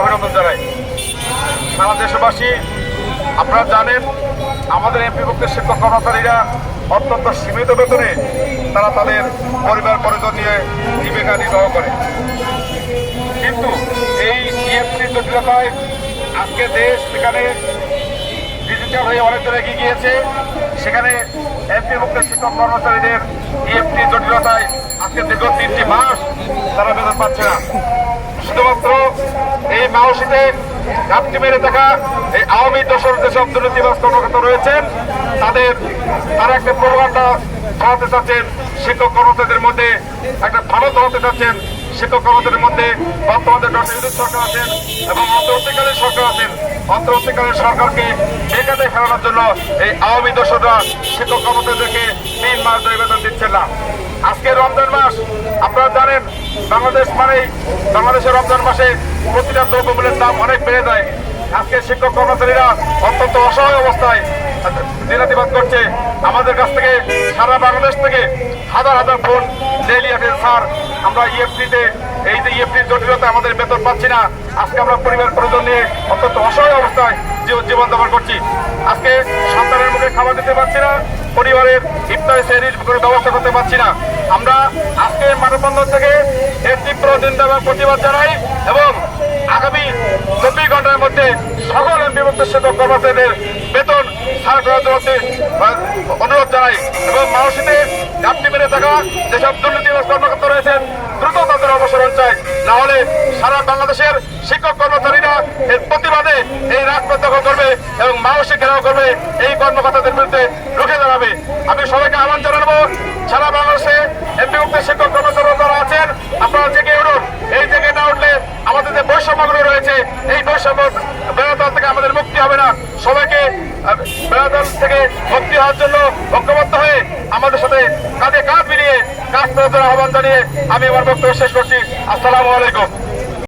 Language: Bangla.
অভিনন্দন জানাই। সারা দেশবাসী, আপনারা জানেন, আমাদের এমপি ভুক্তের শিক্ষক কর্মচারীরা অত্যন্ত সীমিত বেতনে তারা তাদের পরিবার পরিজন নিয়ে জীবিকা নির্বাহ করে। কিন্তু এই ইএফসি জটিলতায় আজকে দেশ সেখানে ডিজিটাল হয়ে অনেক দূরে এগিয়ে গিয়েছে, সেখানে এমপি মুক্ত শিক্ষক কর্মচারীদের ইএফটি জটিলতায় আজকে দীর্ঘ তিনটি মাস তারা বেতন পাচ্ছে না। শুধুমাত্র মাওসিতে ঘাপটি মেরে থাকা এই আওয়ামী দশর যেসব দুর্নীতিবাস কর্মকর্তা রয়েছেন, তাদের, তারা একটা প্রোগ্রামটা চালাতে চাচ্ছেন, শিক্ষক কর্মচারীদের মধ্যে একটা ভালো চালাতে চাচ্ছেন, শিক্ষক কর্মচারীর মধ্যে বর্তমানে ডক্টর ইউনুস সরকার আছেন এবং অন্তর্বর্তীকালীন সরকার আছেন। অন্তর্বর্তীকালীন সরকারকে বেকাতে ফেরানোর জন্য এই আওয়ামী দোষরা শিক্ষক কর্মচারীদেরকে তিন মাস ধরে বেতন দিচ্ছেন না। আজকে রমজান মাস, আপনারা জানেন বাংলাদেশ মানেই বাংলাদেশের রমজান মাসে প্রতিটা দ্রব্যমূল্যের দাম অনেক বেড়ে যায়। আজকে শিক্ষক কর্মচারীরা অত্যন্ত অসহায় অবস্থায় দিনাতিবাদ করছে। আমাদের কাছ থেকে সারা বাংলাদেশ থেকে হাজার হাজার ফোন ডেইলি আসে। স্যার, আমরা ইএফটিতে, এই যে ইএফটির জটিলতা আমাদের বেতন পাচ্ছি না। আজকে আমরা পরিবার পরিজন নিয়ে অত্যন্ত অসহায় অবস্থায় জীবন জীবন যাপন করছি। আজকে সন্তানের মুখে খাবার দিতে পারছি না। পরিবারের ইফতারি সেরির করে ব্যবস্থা করতে পারছি না। আমরা আজকে মানববন্ধন থেকে এর তীব্র নিন্দা এবং প্রতিবাদ জানাই এবং আগামী চব্বিশ ঘণ্টার মধ্যে সকল বিভক্ত শিক্ষক কর্মচারীদের বেতন ছাড় করার অনুরোধ জানাই এবং মানসিতে ঘাটতি বেড়ে থাকা যেসব দুর্নীতি কর্মকর্তা রয়েছেন, দ্রুত তাদের অবসরণ চাই। না হলে সারা বাংলাদেশের শিক্ষক কর্মচারীরা এর প্রতিবাদে এই রাজপথ দখল করবে এবং মানসিক ঘেরাও করবে এই কর্মকর্তাদের বিরুদ্ধে রুখে দাঁড়াবে। আমি সবাইকে আহ্বান জানাব, সারা বাংলাদেশে উদ্দেশ্যে কর্মচারী যারা আছেন, আপনারা জেগে উঠুন। এই জেগে না উঠলে আমাদের যে বৈষম্যগুলো রয়েছে, এই বৈষম্য বেড়াতাল থেকে আমাদের মুক্তি হবে না। সবাইকে বেড়াদল থেকে মুক্তি হওয়ার জন্য ঐক্যবদ্ধ হয়ে আমাদের সাথে কাঁধে কাঁধ মিলিয়ে কাজ করার আহ্বান জানিয়ে আমি আমার বক্তব্য শেষ করছি। আসসালামু আলাইকুম।